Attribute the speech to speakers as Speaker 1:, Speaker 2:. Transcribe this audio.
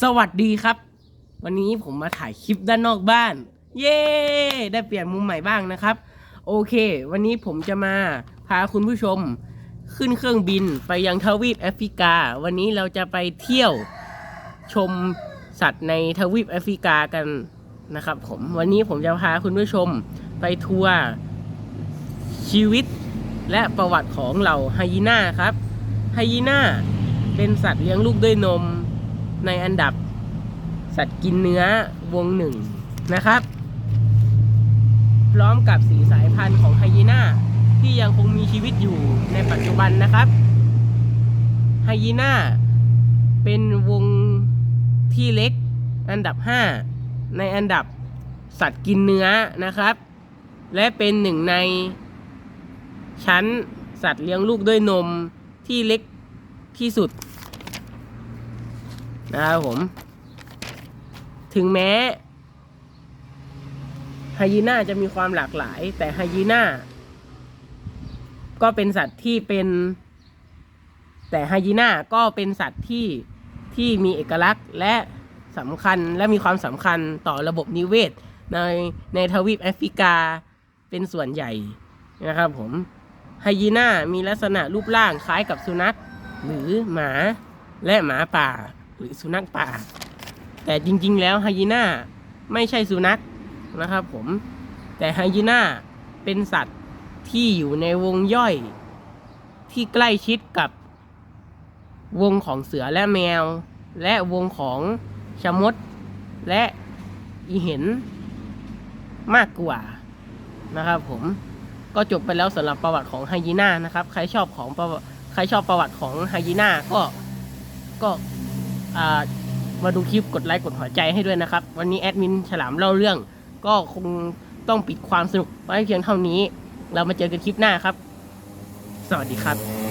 Speaker 1: สวัสดีครับ วันนี้ผมมาถ่ายคลิปด้านนอกบ้าน เย้ได้เปลี่ยนมุมใหม่บ้างนะครับ โอเค วันนี้ผมจะมาพาคุณผู้ชม ขึ้นเครื่องบินไปยังทวีปแอฟริกา วันนี้เราจะไปเที่ยวชมสัตว์ในทวีปแอฟริกากันนะครับ ผมวันนี้ผมจะพาคุณผู้ชมไปทัวร์ชีวิตและประวัติของเหล่าไฮยีน่าครับไฮยีน่าเป็นสัตว์เลี้ยงลูกด้วยนม ในอันดับสัตว์กินเนื้อวงหนึ่งนะครับ พร้อมกับสีสายพันธุ์ของไฮยีน่าที่ยังคงมีชีวิตอยู่ในปัจจุบันนะครับ ไฮยีน่าเป็นวงที่เล็กอันดับ 5 ในอันดับสัตว์กินเนื้อนะครับ และเป็นหนึ่งในชั้นสัตว์เลี้ยงลูกด้วยนมที่เล็กที่สุด นะครับผม ถึงแม้ไฮยีน่าจะมีความหลากหลาย แต่ไฮยีน่าก็เป็นสัตว์ที่เป็น แต่ไฮยีน่าก็เป็นสัตว์ที่ที่มีเอกลักษณ์และสำคัญและมีความสำคัญต่อระบบนิเวศ ในในทวีปแอฟริกาเป็นส่วนใหญ่นะครับผมไฮยีน่ามีลักษณะรูปร่างคล้ายกับสุนัขหรือหมาและหมาป่า หรือสุนัขป่า แต่จริง ๆ แล้วไฮยีน่าไม่ใช่สุนัขนะครับ ผม แต่ไฮยีน่าเป็นสัตว์ที่อยู่ในวงย่อยที่ใกล้ชิดกับวงของเสือและแมว และวงของชะมดและอีเห็นมากกว่านะครับ ผมก็จบไปแล้วสำหรับประวัติของไฮยีน่านะครับ ใครชอบของใครชอบประวัติของไฮยีน่าก็ก็ มาดูคลิปกดไลค์กดหัวใจให้ด้วยนะครับ วันนี้แอดมินฉลามเล่าเรื่อง ก็คงต้องปิดความสนุกไว้เพียงเท่านี้ เรามาเจอกันคลิปหน้าครับ สวัสดีครับ